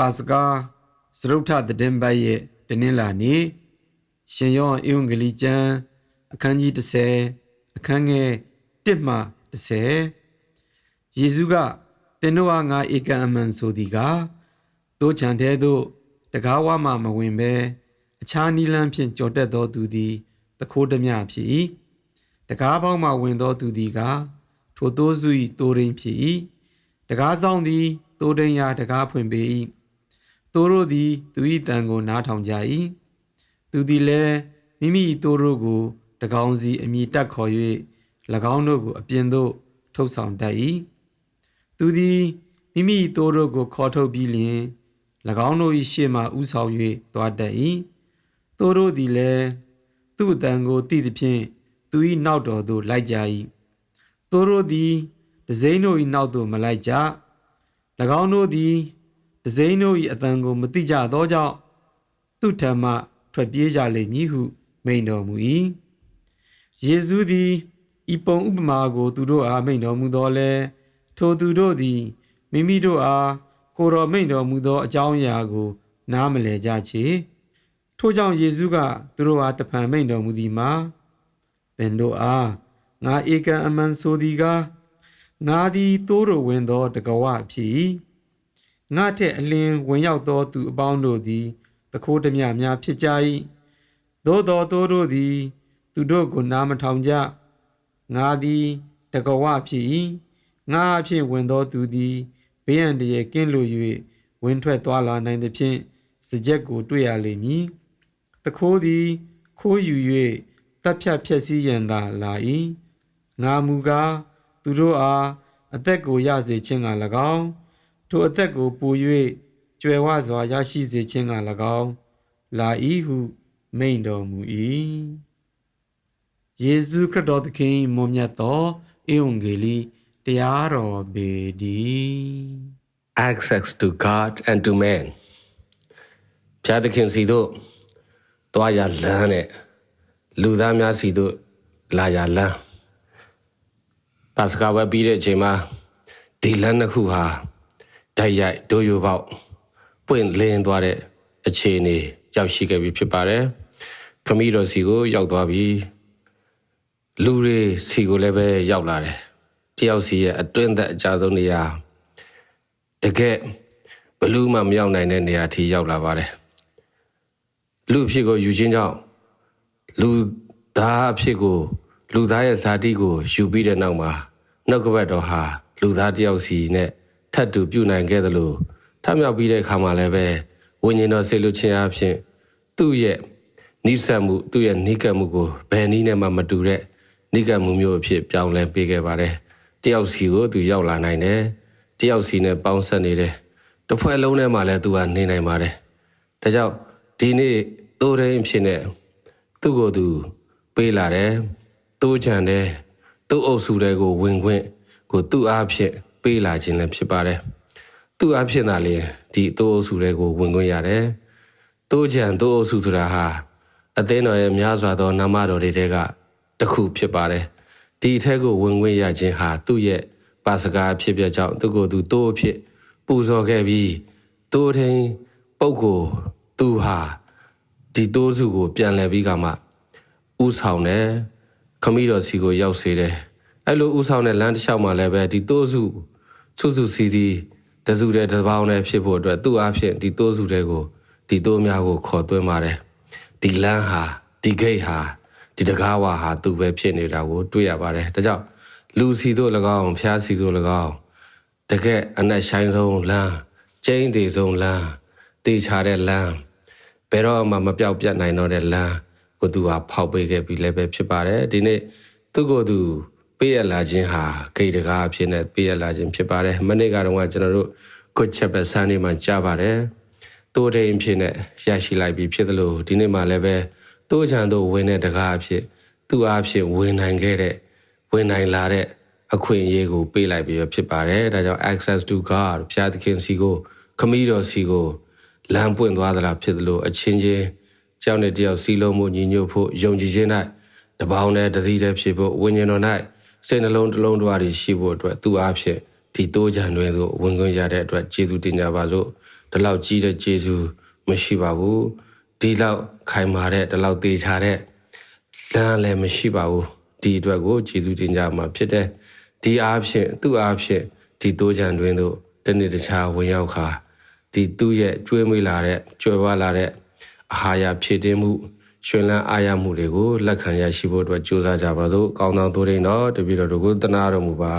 ပါစကာစရုပ်ထသတင်းပတ်ရဲ့တနင်္လာနေ့ရှင်ယောဟန်ဧဝံဂေလိကျမ်းအခန်းကြီး30အခန်းငယ်1မှ30ယေရှုကသင်တို့ဟာငါဧကန်အမှန်ဆိုသည်ကားတို့ချံတဲ့သို့တကားဝမှမဝင်ဘဲအခြားနီလန်းဖြင့်ကြော်တက်သောသူသည်တခိုးဓမြဖြစ်၏တကားပေါင်းမှဝင်သောသူသည်ကားထိုသိုးစု၏တိုးရင်းဖြစ်၏တကားဆောင်သည်တိုးရင်းရာတကားဖွင့်ပေ၏ သူတို့သည်သူ၏တန်ကိုနားထောင်ကြ၏သူသည်လည်းမိမိ၏သူတို့ကိုတကောင်စီအမိတက်ခေါ်၍၎င်းတို့ကိုအပြင်သို့ထုတ်ဆောင်တတ်၏သူသည်မိမိသူတို့ကိုခေါ်ထုတ်ပြီးလျှင်၎င်းတို့၏ရှေ့မှဥဆောင်၍သွားတတ်၏သူတို့သည်လည်းသူ့အတန်ကိုသိသဖြင့်သူ၏နောက်တော်သို့လိုက်ကြ၏သူတို့သည်တစိမ့်တို့၏နောက်သို့မလိုက်ကြ၎င်းတို့သည် တစိမ့်တို့၏အတန်ကိုမသိကြသောကြောင့်သူ့ထံမှထွက်ပြေးကြလိမ့်မည်ဟု မိန့်တော်မူ၏ယေရှုသည်ဤပုံဥပမာကို သူတို့အားမိန့်တော်မူသောလဲထိုသူတို့သည်မိမိတို့အားကိုယ်တော်မိန့်တော်မူသော အကြောင်းအရာကို နားမလည်ကြချေထို့ကြောင့်ယေရှုကသူတို့အားတဖန်မိန့်တော်မူသည်မှာသင်တို့အားငါဧကန်အမှန်ဆိုသည်ကားငါသည်တိုးတော်ဝင်သောတကဝဖြစ်၏ ငါထက်အလင်းဝင်ရောက်သောသူအပေါင်းတို့သည်တခိုးဓမြများဖြစ်ကြ၏သို့တော်တိုးတို့သည် သူတို့ကိုနားမထောင်ကြငါသည်တကဝဖြစ်၏ငါအဖြစ်ဝင်သောသူသည်ဘေးရန်တည်းကင်းလို့၍ဝင်ထွက်သွားလာနိုင်သဖြင့်စကြက်ကိုတွေ့ရလိမ့်မည်တခိုးသည်ခိုးယူ၍တပ်ဖြတ်ဖြက်စည်းရန်သာလာ၏ငါမူကားသူတို့အားအသက်ကိုရစေခြင်းက၎င်း ထိုအသက်ကိုပူ၍ကြွယ်ဝစွာရရှိစေခြင်းက၎င်းလာ၏ဟုမိန့်တော်မူ၏ယေရှုခရစ်တော်သခင်မွန်မြတ်သောဧဝံဂေလိတရားတော်ပေတည်း access to God and to man ဖျားသခင်စီတို့တွားရလမ်းနဲ့လူသားများစီတို့လာရလမ်းပါစကာဝဲပြီးတဲ့အချိန်မှာဒီလမ်းတစ်ခုဟာ တိုက်ရိုက်ဒိုးရိုပေါက်ပွင့်လင်းသွားတဲ့အခြေအနေရောက်ရှိခဲ့ပြီဖြစ်ပါတယ်ခမီးတော်စီကိုရောက်သွားပြီလူတွေစီကိုလည်းပဲရောက်လာတယ်တယောက်စီရဲ့အတွင်းသက်အကြဆုံးနေရာတကယ်ဘလူးမှမရောက်နိုင်တဲ့နေရာထိရောက်လာပါတယ်လူအဖြစ်ကိုယူခြင်းကြောင့်လူသားအဖြစ်ကို လူသားရဲ့ဇာတိကိုယူပြီးတဲ့နောက်မှာနှုတ်ကပတ်တော်ဟာလူသားတယောက်စီနဲ့ ထပ်တူပြုနိုင်ခဲ့သလိုထမြောက်ပြီးတဲ့အခါမှာလည်းပဲဝိညာဉ်တော်ဆေလွတ်ခြင်းအဖြစ်သူ့ရဲ့နိစ္စမှုသူ့ရဲ့နိကမှုကိုဘယ်နည်းနဲ့မှမတူတဲ့နိကမှုမျိုးအဖြစ်ပြောင်းလဲပေးခဲ့ပါတယ်တယောက်စီကိုသူရောက်လာနိုင်တယ်တယောက်စီနဲ့ပေါင်းဆက်နေတယ်တစ်ဖွဲ့လုံးထဲမှာလည်းသူကနေနိုင်ပါတယ်ဒါကြောင့်ဒီနေ့တိုးရင်းဖြစ်နေသူ့ကိုယ်သူပေးလာတယ်တိုးချန်တယ်သူ့အုပ်စုတွေကိုဝင်ခွင့်ကိုသူ့အားဖြင့် ပေးလာခြင်းလည်းဖြစ်ပါတယ်သူ့အားဖြင့်သာလျှင်ဒီတိုးအုပ်စုတွေကိုဝင်ခွင့်ရတယ်တိုးချန်တိုးအုပ်စုဆိုတာဟာအသင်းတော်ရဲ့များစွာသောနာမတော်တွေထဲကတစ်ခုဖြစ်ပါတယ်ဒီအထက်ကိုဝင်ခွင့်ရခြင်းဟာသူ့ရဲ့ပါစကားဖြစ်ပြကြောင့်သူကိုယ်သူတိုးအဖြစ်ပူဇော်ခဲ့ပြီးတိုးထင်းပုပ်ကိုသူဟာဒီတိုးစုကိုပြန်လှည့်ပြီးကမှဥဆောင်တယ်ခမီးတော်စီကိုရောက်စေတယ် အဲ့လိုဥဆောင်တဲ့လမ်းတစ်လျှောက်မှာလည်းပဲဒီတိုးစုစုစုစီစီတစုတဲ့တစ်ပေါင်းနဲ့ဖြစ်ဖို့အတွက်သူ့အားဖြင့်ဒီတိုးစုတွေကိုဒီတိုးများကိုခေါ်သွင်းပါတယ်ဒီလမ်းဟာဒီဂိတ်ဟာဒီတကားဝါဟာသူပဲဖြစ်နေတာကိုတွေ့ရပါတယ်ဒါကြောင့်လူစီတို့၎င်းဖျားစီတို့၎င်းတကယ်အနက်ဆိုင်ဆုံးလမ်းကျင်းသေးဆုံးလမ်းတေချာတဲ့လမ်းဘယ်တော့မှမပြောက်ပြတ်နိုင်တော့တဲ့လမ်းကိုသူဟာဖောက်ပေးခဲ့ပြီးလည်းပဲဖြစ်ပါတယ်ဒီနေ့သူ့ကိုယ်သူ ပေးရလာခြင်းဟာဂိတ်တကားအဖြစ်နဲ့ပေးရလာခြင်းဖြစ်ပါတယ်မနေ့ကတော့ကျွန်တော်တို့ကိုချက်ပဲစမ်းနေမှကြားပါတယ်တိုးတိမ်ဖြစ်နဲ့ရရှိလိုက်ပြီးဖြစ်တယ်လို့ဒီနေ့မှလည်းပဲတိုးချန်တို့ဝင်တဲ့တကားအဖြစ်သူ့အားဖြင့်ဝင်နိုင်ခဲ့တဲ့ဝင်နိုင်လာတဲ့အခွင့်အရေးကိုပေးလိုက်ပြီးဖြစ်ပါတယ်ဒါကြောင့် access to God ဖျားသခင်စီကိုခမီးတော်စီကိုလမ်းပွင့်သွားသလားဖြစ်သလိုအချင်းချင်းကြောက်တဲ့တယောက်စီလုံးမှုညီညွတ်ဖို့ယုံကြည်ခြင်း၌တပေါင်းနဲ့တစည်းတည်းဖြစ်ဖို့ဝိညာဉ်တော်၌ စိတ်နှလုံးတစ်လုံးတစ်ဝါးရှိဖို့အတွက်သူအားဖြင့်ဒီတိုးကြံတွင်သို့ဝင်ခွင့်ရတဲ့အတွက်ကျေးဇူးတင်ကြပါစို့ဒီလောက်ကြီးတဲ့ကျေးဇူးမရှိပါဘူးဒီလောက်ခိုင်မာတဲ့ဒီလောက်သေးချာတဲ့လမ်းလည်းမရှိပါဘူးဒီအတွက်ကိုကျေးဇူးတင်ကြမှာဖြစ်တယ်ဒီအားဖြင့်သူ့အားဖြင့်ဒီတိုးချံတွင်တို့တနေ့တခြားဝင်ရောက်ခါဒီသူ့ရဲ့ကျွေးမွေးလာတဲ့ကြွယ်ဝလာတဲ့အာဟာရဖြည့်တင်းမှု ရှင်လန်းအားရမှုတွေကိုလက်ခံရရှိဖို့အတွက်ကြိုးစားကြပါစို့ကောင်းသောသူတွေတော့တပည့်တော်တို့ကိုတနာတော်မူပါ